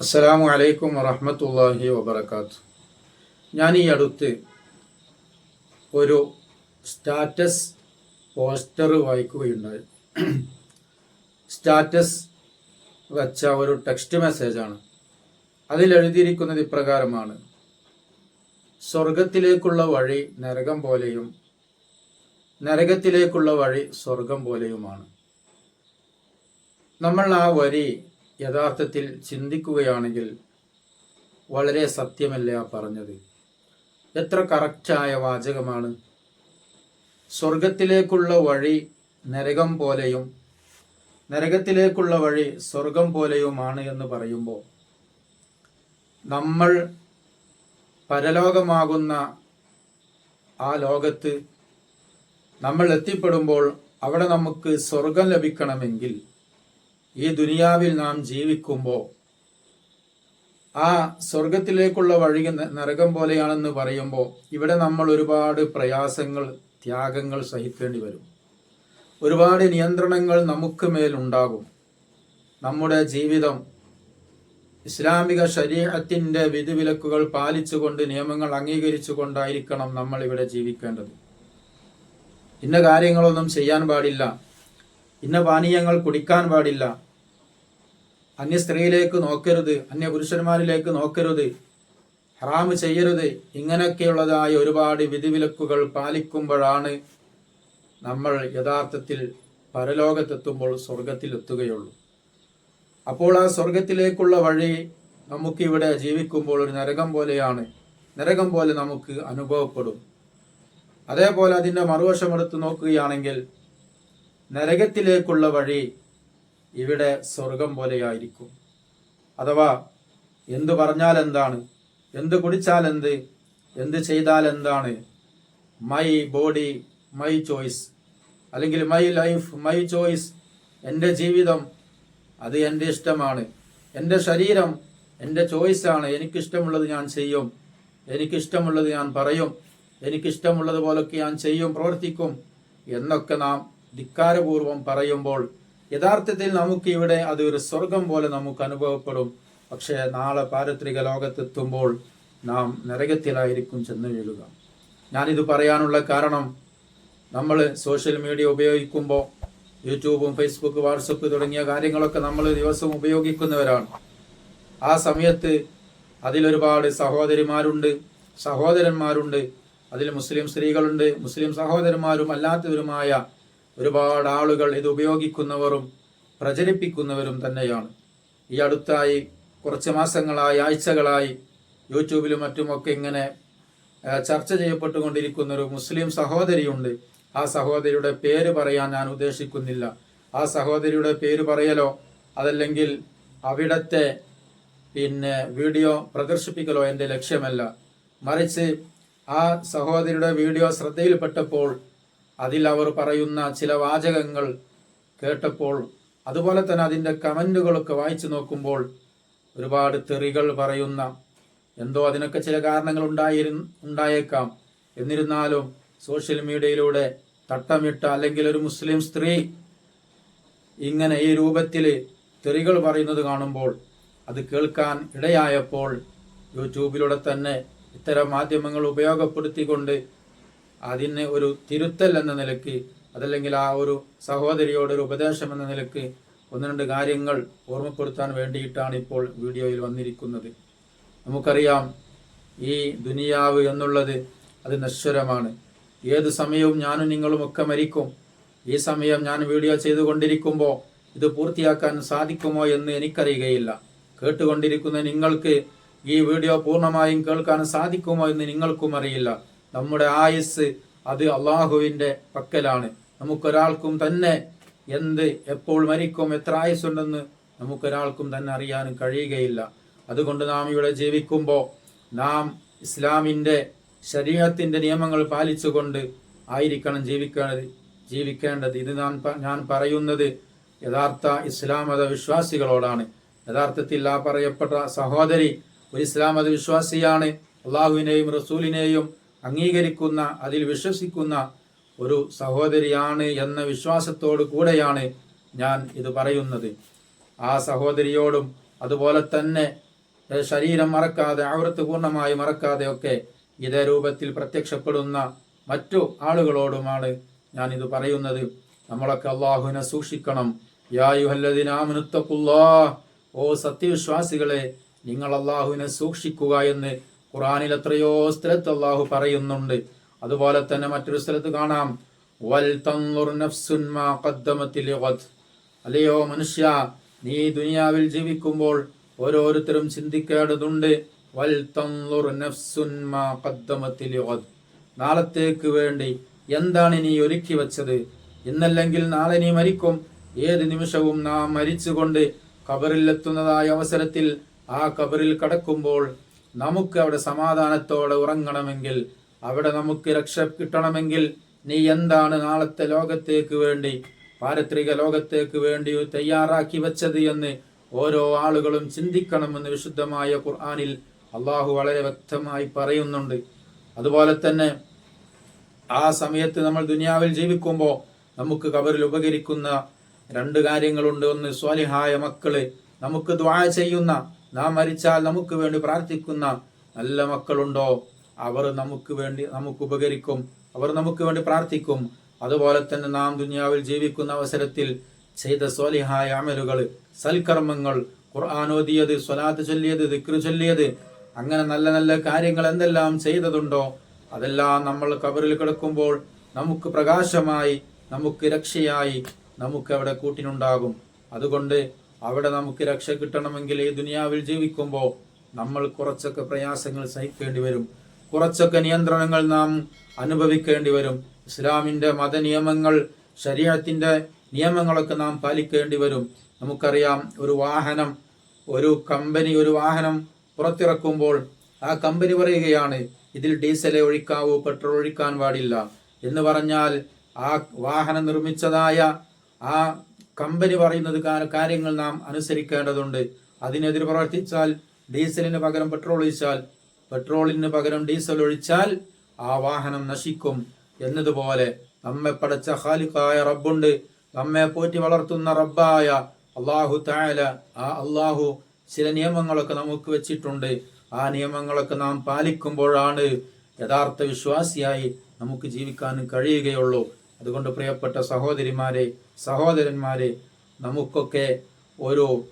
അസ്സലാമു അലൈക്കും വറഹമത്തല്ലാഹി വബർക്കാത്തു ഞാൻ ഈ അടുത്ത് ഒരു സ്റ്റാറ്റസ് പോസ്റ്റർ വായിക്കുകയുണ്ടായി. സ്റ്റാറ്റസ് വച്ച ഒരു ടെക്സ്റ്റ് മെസ്സേജാണ്. അതിൽ എഴുതിയിരിക്കുന്നത് ഇപ്രകാരമാണ്. സ്വർഗത്തിലേക്കുള്ള വഴി നരകം പോലെയും നരകത്തിലേക്കുള്ള വഴി സ്വർഗം പോലെയുമാണ്. നമ്മൾ ആ വരി യഥാർത്ഥത്തിൽ ചിന്തിക്കുകയാണെങ്കിൽ വളരെ സത്യമല്ല പറഞ്ഞത്. എത്ര കറക്റ്റായ വാചകമാണ്. സ്വർഗത്തിലേക്കുള്ള വഴി നരകം പോലെയും നരകത്തിലേക്കുള്ള വഴി സ്വർഗം പോലെയുമാണ് എന്ന് പറയുമ്പോൾ നമ്മൾ പരലോകമാകുന്ന ആ ലോകത്ത് നമ്മൾ എത്തിപ്പെടുമ്പോൾ അവിടെ നമുക്ക് സ്വർഗം ലഭിക്കണമെങ്കിൽ ഈ ദുനിയാവിൽ നാം ജീവിക്കുമ്പോൾ ആ സ്വർഗത്തിലേക്കുള്ള വഴി നരകം പോലെയാണെന്ന് പറയുമ്പോൾ ഇവിടെ നമ്മൾ ഒരുപാട് പ്രയാസങ്ങൾ ത്യാഗങ്ങൾ സഹിക്കേണ്ടി വരും. ഒരുപാട് നിയന്ത്രണങ്ങൾ നമുക്ക് മേലുണ്ടാകും നമ്മുടെ ജീവിതം ഇസ്ലാമിക ശരീരത്തിന്റെ വിധിവിലക്കുകൾ പാലിച്ചുകൊണ്ട് നിയമങ്ങൾ അംഗീകരിച്ചു കൊണ്ടായിരിക്കണം നമ്മൾ ഇവിടെ ജീവിക്കേണ്ടത്. ഇന്ന കാര്യങ്ങളൊന്നും ചെയ്യാൻ പാടില്ല. ഇന്ന പാനീയങ്ങൾ കുടിക്കാൻ പാടില്ല. അന്യ സ്ത്രീയിലേക്ക് നോക്കരുത് അന്യ പുരുഷന്മാരിലേക്ക് നോക്കരുത് ഹറാമ് ചെയ്യരുത്. ഇങ്ങനെയൊക്കെയുള്ളതായ ഒരുപാട് വിധിവിലക്കുകൾ പാലിക്കുമ്പോഴാണ് നമ്മൾ യഥാർത്ഥത്തിൽ പരലോകത്തെത്തുമ്പോൾ സ്വർഗത്തിൽ എത്തുകയുള്ളൂ അപ്പോൾ ആ സ്വർഗത്തിലേക്കുള്ള വഴി നമുക്കിവിടെ ജീവിക്കുമ്പോൾ ഒരു നരകം പോലെയാണ്. നരകം പോലെ നമുക്ക് അനുഭവപ്പെടും. അതേപോലെ അതിന്റെ മറുവശം എടുത്ത് നോക്കുകയാണെങ്കിൽ നരകത്തിലേക്കുള്ള വഴി ഇവിടെ സ്വർഗം പോലെയായിരിക്കും. അഥവാ എന്തു പറഞ്ഞാൽ എന്താണ് എന്ത് കുടിച്ചാൽ എന്ത് എന്ത് ചെയ്താൽ എന്താണ് മൈ ബോഡി മൈ ചോയ്സ് അല്ലെങ്കിൽ മൈ ലൈഫ് മൈ ചോയ്സ് എന്റെ ജീവിതം അത് എന്റെ ഇഷ്ടമാണ്. എന്റെ ശരീരം എന്റെ ചോയ്സാണ്. എനിക്കിഷ്ടമുള്ളത് ഞാൻ ചെയ്യും. എനിക്കിഷ്ടമുള്ളത് ഞാൻ പറയും. എനിക്കിഷ്ടമുള്ളത് പോലൊക്കെ ഞാൻ ചെയ്യും പ്രവർത്തിക്കും എന്നൊക്കെ നാം ധിക്കാരപൂർവം പറയുമ്പോൾ യഥാർത്ഥത്തിൽ നമുക്ക് ഇവിടെ അത് ഒരു സ്വർഗം പോലെ നമുക്ക് അനുഭവപ്പെടും. പക്ഷേ നാളെ പാരത്രിക ലോകത്തെത്തുമ്പോൾ നാം നരകത്തിലായിരിക്കും ചെന്ന് വീഴുക. ഞാനിത് പറയാനുള്ള കാരണം നമ്മൾ സോഷ്യൽ മീഡിയ ഉപയോഗിക്കുമ്പോൾ യൂട്യൂബും ഫേസ്ബുക്ക് വാട്സപ്പ് തുടങ്ങിയ കാര്യങ്ങളൊക്കെ നമ്മൾ ദിവസവും ഉപയോഗിക്കുന്നവരാണ്. ആ സമയത്ത് അതിലൊരുപാട് സഹോദരിമാരുണ്ട് സഹോദരന്മാരുണ്ട് അതിൽ മുസ്ലിം സ്ത്രീകളുണ്ട് മുസ്ലിം സഹോദരന്മാരും അല്ലാത്തവരുമായ ഒരുപാട് ആളുകൾ ഇത് ഉപയോഗിക്കുന്നവരും പ്രചരിപ്പിക്കുന്നവരും തന്നെയാണ്. ഈ അടുത്തായി കുറച്ച് മാസങ്ങളായി ആഴ്ചകളായി യൂട്യൂബിലും മറ്റുമൊക്കെ ഇങ്ങനെ ചർച്ച ചെയ്യപ്പെട്ടുകൊണ്ടിരിക്കുന്ന ഒരു മുസ്ലിം സഹോദരിയുണ്ട്. ആ സഹോദരിയുടെ പേര് പറയാൻ ഞാൻ ഉദ്ദേശിക്കുന്നില്ല. ആ സഹോദരിയുടെ പേര് പറയലോ അതല്ലെങ്കിൽ അവിടത്തെ പിന്നെ വീഡിയോ പ്രദർശിപ്പിക്കലോ എന്റെ ലക്ഷ്യമല്ല. മറിച്ച് ആ സഹോദരിയുടെ വീഡിയോ ശ്രദ്ധയിൽപ്പെട്ടപ്പോൾ അതിൽ അവർ പറയുന്ന ചില വാചകങ്ങൾ കേട്ടപ്പോൾ അതുപോലെ തന്നെ അതിന്റെ കമന്റുകളൊക്കെ വായിച്ചു നോക്കുമ്പോൾ ഒരുപാട് തെറികൾ പറയുന്ന എന്തോ അതിനൊക്കെ ചില കാരണങ്ങൾ ഉണ്ടായിരു ഉണ്ടായേക്കാം. എന്നിരുന്നാലും സോഷ്യൽ മീഡിയയിലൂടെ തട്ടമിട്ട അല്ലെങ്കിൽ ഒരു മുസ്ലിം സ്ത്രീ ഇങ്ങനെ ഈ രൂപത്തിൽ തെറികൾ പറയുന്നത് കാണുമ്പോൾ അത് കേൾക്കാൻ ഇടയായപ്പോൾ യൂട്യൂബിലൂടെ തന്നെ ഇത്തരം മാധ്യമങ്ങൾ ഉപയോഗപ്പെടുത്തിക്കൊണ്ട് അതിന് ഒരു തിരുത്തൽ എന്ന നിലയ്ക്ക് അതല്ലെങ്കിൽ ആ ഒരു സഹോദരിയോട് ഒരു ഉപദേശം എന്ന നിലയ്ക്ക് ഒന്ന് രണ്ട് കാര്യങ്ങൾ ഓർമ്മപ്പെടുത്താൻ വേണ്ടിയിട്ടാണ് ഇപ്പോൾ വീഡിയോയിൽ വന്നിരിക്കുന്നത്. നമുക്കറിയാം ഈ ദുനിയാവ് എന്നുള്ളത് അത് നശ്വരമാണ്. ഏത് സമയവും ഞാനും നിങ്ങളും ഒക്കെ മരിക്കും. ഈ സമയം ഞാൻ വീഡിയോ ചെയ്തുകൊണ്ടിരിക്കുമ്പോൾ ഇത് പൂർത്തിയാക്കാൻ സാധിക്കുമോ എന്ന് എനിക്കറിയുകയില്ല. കേട്ടുകൊണ്ടിരിക്കുന്ന നിങ്ങൾക്ക് ഈ വീഡിയോ പൂർണമായും കേൾക്കാൻ സാധിക്കുമോ എന്ന് നിങ്ങൾക്കും അറിയില്ല. നമ്മുടെ ആയുസ് അത് അള്ളാഹുവിന്റെ പക്കലാണ്. നമുക്കൊരാൾക്കും തന്നെ എന്ത് എപ്പോൾ മരിക്കും എത്ര ആയുസ്സുണ്ടെന്ന് നമുക്കൊരാൾക്കും തന്നെ അറിയാനും കഴിയുകയില്ല. അതുകൊണ്ട് നാം ഇവിടെ ജീവിക്കുമ്പോൾ നാം ഇസ്ലാമിന്റെ ശരീരത്തിന്റെ നിയമങ്ങൾ പാലിച്ചുകൊണ്ട് ആയിരിക്കണം ജീവിക്കേണ്ടത് ജീവിക്കേണ്ടത്. ഇത് നാം ഞാൻ പറയുന്നത് യഥാർത്ഥ ഇസ്ലാം മത വിശ്വാസികളോടാണ് യഥാർത്ഥത്തിൽ ആ പറയപ്പെട്ട സഹോദരി ഒരു ഇസ്ലാം മത വിശ്വാസിയാണ് അള്ളാഹുവിനെയും റസൂലിനെയും അംഗീകരിക്കുന്ന അതിൽ വിശ്വസിക്കുന്ന ഒരു സഹോദരിയാണ് എന്ന വിശ്വാസത്തോടു കൂടെയാണ് ഞാൻ ഇത് പറയുന്നത്. ആ സഹോദരിയോടും അതുപോലെ തന്നെ ശരീരം മറക്കാതെ ആവൃത്ത് പൂർണമായി മറക്കാതെ ഒക്കെ ഇതേ രൂപത്തിൽ പ്രത്യക്ഷപ്പെടുന്ന മറ്റു ആളുകളോടുമാണ് ഞാൻ ഇത് പറയുന്നത്. നമ്മളൊക്കെ അള്ളാഹുവിനെ സൂക്ഷിക്കണം. യായുഹല്ലദിനാമനുത്തക്കുല്ലാ ഓ സത്യവിശ്വാസികളെ നിങ്ങൾ അള്ളാഹുവിനെ സൂക്ഷിക്കുക എന്ന് ഖുറാനിൽ എത്രയോ സ്ഥലത്ത് അള്ളാഹു പറയുന്നുണ്ട്. അതുപോലെ തന്നെ മറ്റൊരു സ്ഥലത്ത് കാണാം. അല്ലയോ മനുഷ്യ നീ ദുനിയാവിൽ ജീവിക്കുമ്പോൾ ഓരോരുത്തരും ചിന്തിക്കേണ്ടതുണ്ട്. നാളത്തേക്ക് വേണ്ടി എന്താണ് നീ ഒരുക്കി വെച്ചത്? ഇന്നല്ലെങ്കിൽ നാളെ നീ മരിക്കും. ഏത് നിമിഷവും നാം മരിച്ചുകൊണ്ട് കബറിലെത്തുന്നതായ അവസരത്തിൽ ആ കബറിൽ കടക്കുമ്പോൾ നമുക്ക് അവിടെ സമാധാനത്തോടെ ഉറങ്ങണമെങ്കിൽ അവിടെ നമുക്ക് രക്ഷ കിട്ടണമെങ്കിൽ നീ എന്താണ് നാളത്തെ ലോകത്തേക്ക് വേണ്ടി പാരത്രിക ലോകത്തേക്ക് വേണ്ടി തയ്യാറാക്കി വെച്ചത് എന്ന് ഓരോ ആളുകളും ചിന്തിക്കണമെന്ന് വിശുദ്ധമായ ഖുർആാനിൽ അള്ളാഹു വളരെ വ്യക്തമായി പറയുന്നുണ്ട്. അതുപോലെ തന്നെ ആ സമയത്ത് നമ്മൾ ദുനിയാവിൽ ജീവിക്കുമ്പോൾ നമുക്ക് കബറിൽ ഉപകരിക്കുന്ന രണ്ട് കാര്യങ്ങളുണ്ട്. ഒന്ന് സ്വാലിഹായ മക്കൾ. നമുക്ക് ദ്വാ ചെയ്യുന്ന നാം മരിച്ചാൽ നമുക്ക് വേണ്ടി പ്രാർത്ഥിക്കുന്ന നല്ല മക്കളുണ്ടോ? അവർ നമുക്ക് വേണ്ടി നമുക്ക് ഉപകരിക്കും. അവർ നമുക്ക് വേണ്ടി പ്രാർത്ഥിക്കും. അതുപോലെ തന്നെ നാം ദുനിയാവിൽ ജീവിക്കുന്ന അവസരത്തിൽ ചെയ്ത സ്വലിഹായ അമലുകൾ സൽക്കർമ്മങ്ങൾ ഖുർആൻ ഓതിയത് സ്വലാത്ത് ചൊല്ലിയത് ദിക്റ് ചൊല്ലിയത് അങ്ങനെ നല്ല നല്ല കാര്യങ്ങൾ എന്തെല്ലാം ചെയ്തതുണ്ടോ? അതെല്ലാം നമ്മൾ കബറിൽ കിടക്കുമ്പോൾ നമുക്ക് പ്രകാശമായി നമുക്ക് രക്ഷയായി നമുക്ക് അവിടെ കൂട്ടിനുണ്ടാകും. അതുകൊണ്ട് അവിടെ നമുക്ക് രക്ഷ കിട്ടണമെങ്കിൽ ഈ ദുനിയാവിൽ ജീവിക്കുമ്പോൾ നമ്മൾ കുറച്ചൊക്കെ പ്രയാസങ്ങൾ സഹിക്കേണ്ടി വരും. കുറച്ചൊക്കെ നിയന്ത്രണങ്ങൾ നാം അനുഭവിക്കേണ്ടി വരും. ഇസ്ലാമിന്റെ മതനിയമങ്ങൾ ശരീരത്തിന്റെ നിയമങ്ങളൊക്കെ നാം പാലിക്കേണ്ടി വരും. നമുക്കറിയാം ഒരു വാഹനം ഒരു കമ്പനി ഒരു വാഹനം പുറത്തിറക്കുമ്പോൾ ആ കമ്പനി പറയുകയാണ് ഇതിൽ ഡീസലെ ഒഴിക്കാവൂ പെട്രോൾ ഒഴിക്കാൻ പാടില്ല. എന്ന് പറഞ്ഞാൽ ആ വാഹനം നിർമ്മിച്ചതായ ആ കമ്പനി പറയുന്നത് കാര്യങ്ങൾ നാം അനുസരിക്കേണ്ടതുണ്ട്. അതിനെതിരെ പ്രവർത്തിച്ചാൽ ഡീസലിന് പകരം പെട്രോൾ ഒഴിച്ചാൽ പെട്രോളിന് പകരം ഡീസൽ ഒഴിച്ചാൽ ആ വാഹനം നശിക്കും എന്നതുപോലെ നമ്മെ പടച്ച ഖാലിഖായ റബ്ബുണ്ട്. നമ്മെ പോറ്റി വളർത്തുന്ന റബ്ബായ അള്ളാഹു താല ആ അള്ളാഹു ചില നിയമങ്ങളൊക്കെ നമുക്ക് വെച്ചിട്ടുണ്ട്. ആ നിയമങ്ങളൊക്കെ നാം പാലിക്കുമ്പോഴാണ് യഥാർത്ഥ വിശ്വാസിയായി നമുക്ക് ജീവിക്കാൻ കഴിയുകയുള്ളൂ. അതുകൊണ്ട് പ്രിയപ്പെട്ട സഹോദരിമാരെ സഹോദരന്മാരെ നമുക്കൊക്കെ ഒരു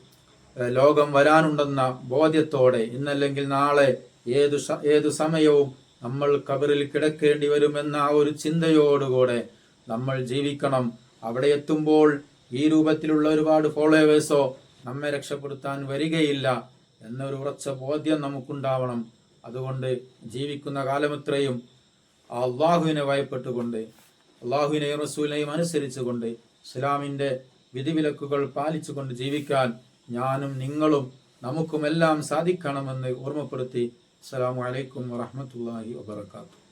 ലോകം വരാനുണ്ടെന്ന ബോധ്യത്തോടെ ഇന്നല്ലെങ്കിൽ നാളെ ഏതു ഏതു സമയവും നമ്മൾ കബറിൽ കിടക്കേണ്ടി വരുമെന്ന ആ ഒരു ചിന്തയോടുകൂടെ നമ്മൾ ജീവിക്കണം. അവിടെ എത്തുമ്പോൾ ഈ രൂപത്തിലുള്ള ഒരുപാട് ഫോളോവേഴ്സോ നമ്മെ രക്ഷപ്പെടുത്താൻ വരികയില്ല എന്നൊരു ഉറച്ച ബോധ്യം നമുക്കുണ്ടാവണം. അതുകൊണ്ട് ജീവിക്കുന്ന കാലമത്രയും അള്ളാഹുവിനെ ഭയപ്പെട്ടുകൊണ്ട് അള്ളാഹുവിനെയും റസൂലിനെയും അനുസരിച്ചുകൊണ്ട് ഇസ്ലാമിന്റെ വിധിവിലക്കുകൾ പാലിച്ചുകൊണ്ട് ജീവിക്കാൻ ഞാനും നിങ്ങളും നമുക്കുമെല്ലാം സാധിക്കണമെന്ന് ഓർമ്മപ്പെടുത്തി അസ്സാം വലൈക്കും വറഹ്മത്തുള്ളാഹി വബറകാതുഹു.